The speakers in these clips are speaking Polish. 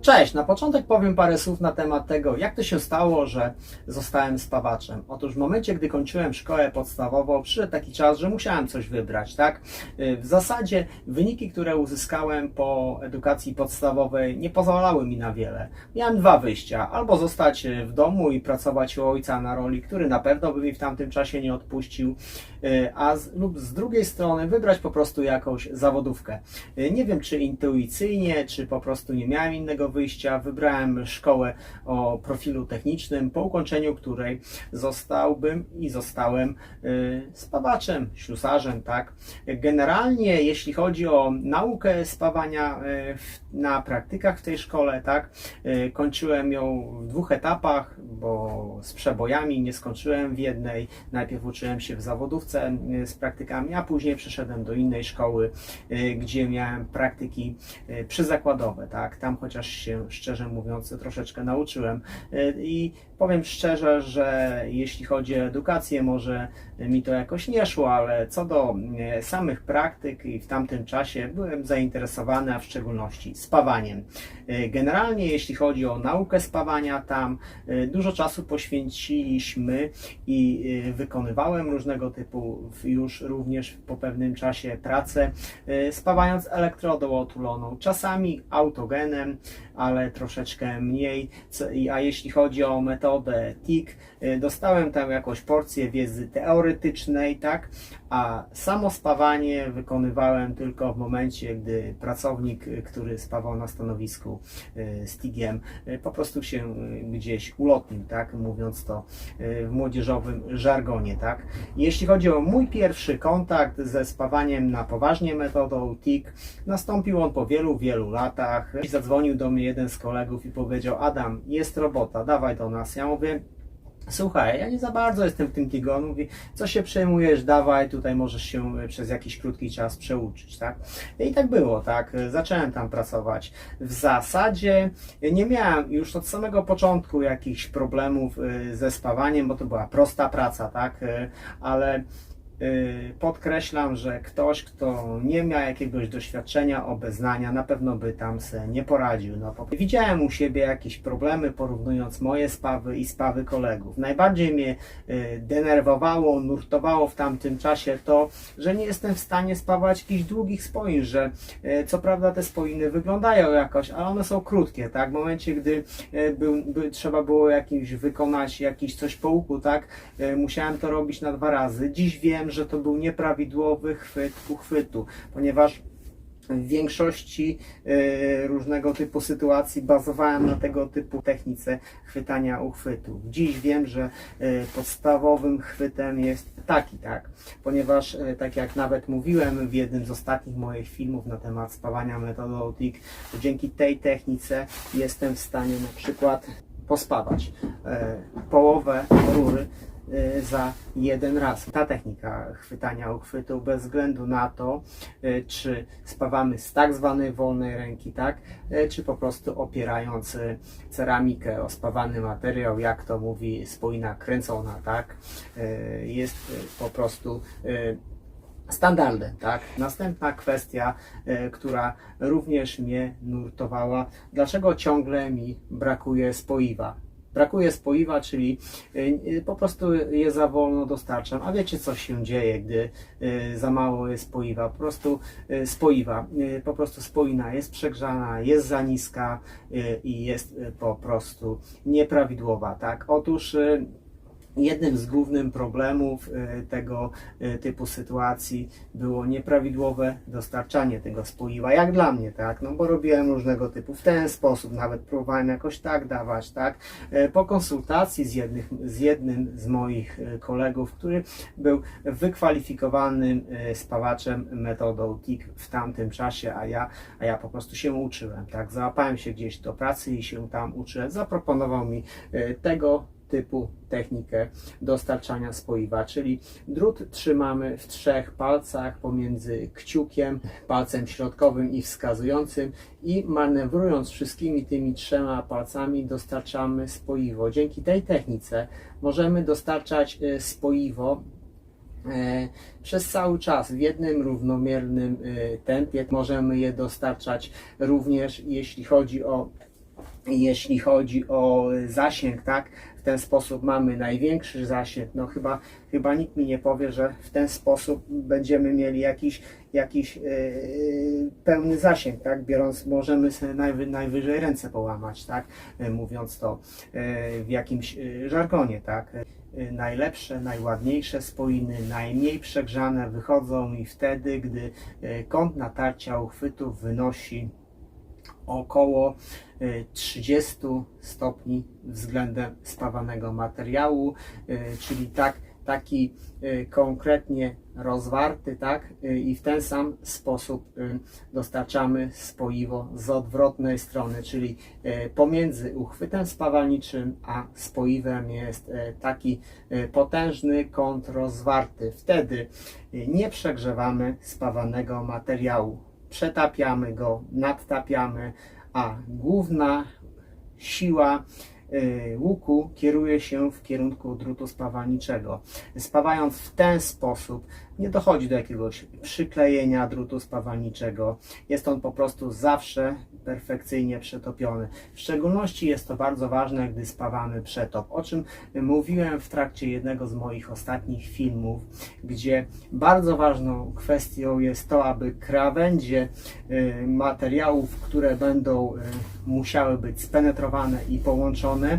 Cześć, na początek powiem parę słów na temat tego, jak to się stało, że zostałem spawaczem. Otóż w momencie, gdy kończyłem szkołę podstawową, przyszedł taki czas, że musiałem coś wybrać, tak? Y, W zasadzie wyniki, które uzyskałem po edukacji podstawowej nie pozwalały mi na wiele. Miałem dwa wyjścia, albo zostać y, w domu i pracować u ojca na roli, który na pewno by mi w tamtym czasie nie odpuścił, y, a z, lub z drugiej strony wybrać po prostu jakąś zawodówkę. Nie wiem, czy intuicyjnie, czy po prostu nie miałem innego wyjścia. Wybrałem szkołę o profilu technicznym, po ukończeniu której zostałbym i zostałem y, spawaczem, ślusarzem, tak. Generalnie, jeśli chodzi o naukę spawania y, na praktykach w tej szkole, tak, y, kończyłem ją w dwóch etapach, bo z przebojami nie skończyłem w jednej. Najpierw uczyłem się w zawodówce z praktykami, a później przeszedłem do innej szkoły, gdzie miałem praktyki przyzakładowe, tak? Tam chociaż się szczerze mówiąc troszeczkę nauczyłem Y, i powiem szczerze, że jeśli chodzi o edukację, może mi to jakoś nie szło, ale co do y, samych praktyk i w tamtym czasie byłem zainteresowany, a w szczególności spawaniem. Y, Generalnie jeśli chodzi o naukę spawania, tam y, dużo czasu poświęciliśmy i y, wykonywałem różnego typu już również po pewnym czasie pracę, spawając elektrodą otuloną, czasami autogenem, ale troszeczkę mniej. A jeśli chodzi o metodę TIK, dostałem tam jakąś porcję wiedzy teoretycznej, tak, a samo spawanie wykonywałem tylko w momencie, gdy pracownik, który spawał na stanowisku y, z TIGiem, y, po prostu się gdzieś ulotnił, tak, mówiąc to y, w młodzieżowym żargonie, tak. Jeśli chodzi o mój pierwszy kontakt ze spawaniem na poważnie metodą TIK, nastąpił on po wielu, wielu latach. Zadzwonił do mnie jeden z kolegów i powiedział: Adam, jest robota, dawaj do nas. Ja mówię, Słuchaj, ja nie za bardzo jestem w tym TIG. On mówi, co się przejmujesz, dawaj, tutaj możesz się y, przez jakiś krótki czas przeuczyć, tak? I tak było, tak? Zacząłem tam pracować. W zasadzie nie miałem już od samego początku jakichś problemów ze spawaniem, bo to była prosta praca, tak? Ale podkreślam, że ktoś, kto nie miał jakiegoś doświadczenia, obeznania, na pewno by tam se nie poradził. No, widziałem u siebie jakieś problemy, porównując moje spawy i spawy kolegów. Najbardziej mnie y, denerwowało, nurtowało w tamtym czasie to, że nie jestem w stanie spawać jakichś długich spoin, że y, co prawda te spoiny wyglądają jakoś, ale one są krótkie, tak? W momencie, gdy y, by, trzeba było jakimś wykonać jakiś coś po łuku, tak? Y, Musiałem to robić na dwa razy. Dziś wiem, że to był nieprawidłowy chwyt uchwytu, ponieważ w większości y, różnego typu sytuacji bazowałem na tego typu technice chwytania uchwytu. Dziś wiem, że y, podstawowym chwytem jest taki, tak, ponieważ y, tak jak nawet mówiłem w jednym z ostatnich moich filmów na temat spawania metodą to dzięki tej technice jestem w stanie na przykład pospawać połowę rury za jeden raz. Ta technika chwytania uchwytu bez względu na to, e, czy spawamy z tak zwanej wolnej ręki, tak, e, czy po prostu opierając ceramikę o spawany materiał, jak to mówi spoina kręcona, tak, jest po prostu standardem, tak? Następna kwestia, która również mnie nurtowała, dlaczego ciągle mi brakuje spoiwa? Brakuje spoiwa, czyli e, e, po prostu je za wolno dostarczam. A wiecie, co się dzieje, gdy e, za mało jest spoiwa? Po prostu spoiwa, po prostu spoina jest przegrzana, jest za niska i jest po prostu nieprawidłowa, tak? Otóż Jednym z głównych problemów e, tego e, typu sytuacji było nieprawidłowe dostarczanie tego spoiwa, jak dla mnie, tak, no bo robiłem różnego typu w ten sposób, nawet próbowałem jakoś tak dawać, tak, E, po konsultacji z, jednych, z jednym z moich kolegów, który był wykwalifikowanym spawaczem metodą TIK w tamtym czasie, a ja, a ja po prostu się uczyłem, tak, załapałem się gdzieś do pracy i się tam uczyłem, zaproponował mi tego typu technikę dostarczania spoiwa, czyli drut trzymamy w trzech palcach pomiędzy kciukiem, palcem środkowym i wskazującym i manewrując wszystkimi tymi trzema palcami dostarczamy spoiwo. Dzięki tej technice możemy dostarczać e, spoiwo e, przez cały czas w jednym równomiernym e, tempie. Możemy je dostarczać również jeśli chodzi o jeśli chodzi o zasięg, tak, w ten sposób mamy największy zasięg. No chyba, chyba nikt mi nie powie, że w ten sposób będziemy mieli jakiś, jakiś yy, pełny zasięg, tak, biorąc, możemy sobie najwy, najwyżej ręce połamać, tak, yy, mówiąc to yy, w jakimś żargonie, tak. Najlepsze, najładniejsze spoiny, najmniej przegrzane wychodzą mi wtedy, gdy kąt natarcia uchwytów wynosi około y, 30 stopni względem spawanego materiału, y, czyli tak, taki y, konkretnie rozwarty, tak, y, i w ten sam sposób y, dostarczamy spoiwo z odwrotnej strony, czyli y, pomiędzy uchwytem spawalniczym a spoiwem jest y, taki y, potężny kąt rozwarty. Wtedy y, nie przegrzewamy spawanego materiału przetapiamy go, nadtapiamy, a główna siła y, łuku kieruje się w kierunku drutu spawalniczego. Spawając w ten sposób nie dochodzi do jakiegoś przyklejenia drutu spawalniczego. Jest on po prostu zawsze perfekcyjnie przetopiony. W szczególności jest to bardzo ważne, gdy spawamy przetop, o czym mówiłem w trakcie jednego z moich ostatnich filmów, gdzie bardzo ważną kwestią jest to, aby krawędzie y, materiałów, które będą y, musiały być spenetrowane i połączone,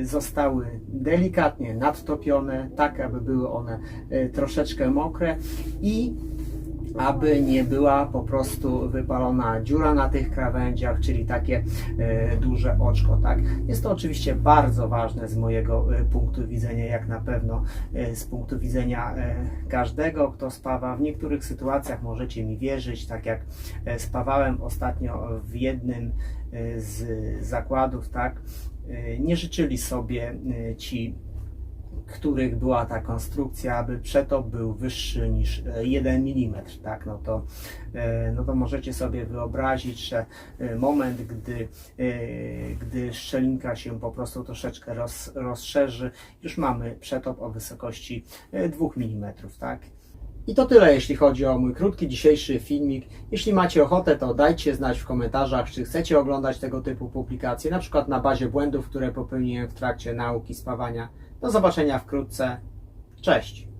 y, zostały delikatnie nadtopione, tak aby były one troszeczkę mokre i aby nie była po prostu wypalona dziura na tych krawędziach, czyli takie e, duże oczko, tak? Jest to oczywiście bardzo ważne z mojego e, punktu widzenia, jak na pewno e, z punktu widzenia każdego, kto spawa. W niektórych sytuacjach możecie mi wierzyć, tak jak spawałem ostatnio w jednym z zakładów, tak? Nie życzyli sobie ci których była ta konstrukcja, aby przetop był wyższy niż e, 1 mm, tak, no to, e, no to możecie sobie wyobrazić, że e, moment, gdy, e, gdy szczelinka się po prostu troszeczkę roz, rozszerzy, już mamy przetop o wysokości e, 2 mm, tak. I to tyle, jeśli chodzi o mój krótki dzisiejszy filmik. Jeśli macie ochotę, to dajcie znać w komentarzach, czy chcecie oglądać tego typu publikacje, na przykład na bazie błędów, które popełniłem w trakcie nauki spawania. Do zobaczenia wkrótce. Cześć!